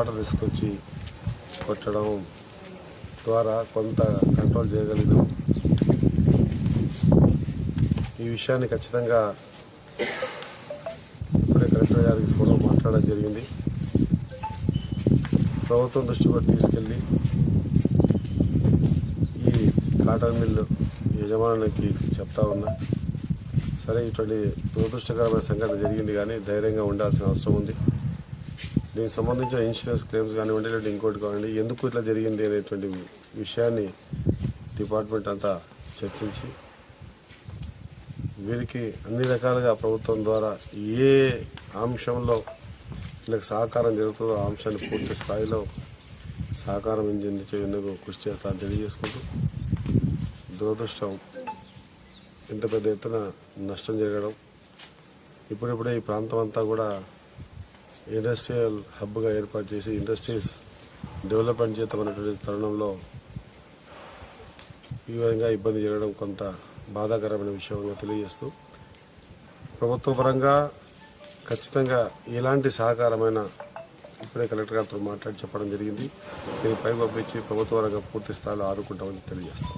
Water తీసుకొచ్చి కొట్టడం ద్వారా కొంత కంట్రోల్ చేయగలిగాం. ఈ విషయాన్ని ఖచ్చితంగా ఇప్పుడే కలెక్టర్ గారికి ఫోన్లో మాట్లాడడం జరిగింది. ప్రభుత్వం దృష్టి కూడా తీసుకెళ్ళి ఈ కాటన్ మిల్లు యజమానులకి చెప్తా ఉన్నా. సరే ఇటువంటి దురదృష్టకరమైన సంఘటన జరిగింది కానీ ధైర్యంగా ఉండాల్సిన అవసరం ఉంది. దీనికి సంబంధించిన ఇన్సూరెన్స్ క్లెయిమ్స్ కానివ్వండి లేదా ఇంకోటి కానివ్వండి ఎందుకు ఇట్లా జరిగింది అనేటువంటి విషయాన్ని డిపార్ట్మెంట్ అంతా చర్చించి వీరికి అన్ని రకాలుగా ప్రభుత్వం ద్వారా ఏ అంశంలో వీళ్ళకి సహకారం జరుగుతుందో ఆ అంశాన్ని పూర్తి స్థాయిలో సహకారం చెందించేందుకు కృషి చేస్తారని తెలియజేసుకుంటూ దురదృష్టం ఇంత పెద్ద ఎత్తున నష్టం జరగడం ఇప్పుడిప్పుడే ఈ ప్రాంతం అంతా కూడా ఇండస్ట్రియల్ హబ్గా ఏర్పాటు చేసి ఇండస్ట్రీస్ డెవలప్మెంట్ చేద్దామన్నటువంటి తరుణంలో ఈ విధంగా ఇబ్బంది జరగడం కొంత బాధాకరమైన విషయంగా తెలియజేస్తూ ప్రభుత్వ పరంగా ఖచ్చితంగా ఎలాంటి సహకారమైన ఇప్పుడే కలెక్టర్ గారితో మాట్లాడి చెప్పడం జరిగింది. దీనిపై పంపించి ప్రభుత్వ పరంగా పూర్తి స్థాయిలో ఆదుకుంటామని తెలియజేస్తాం.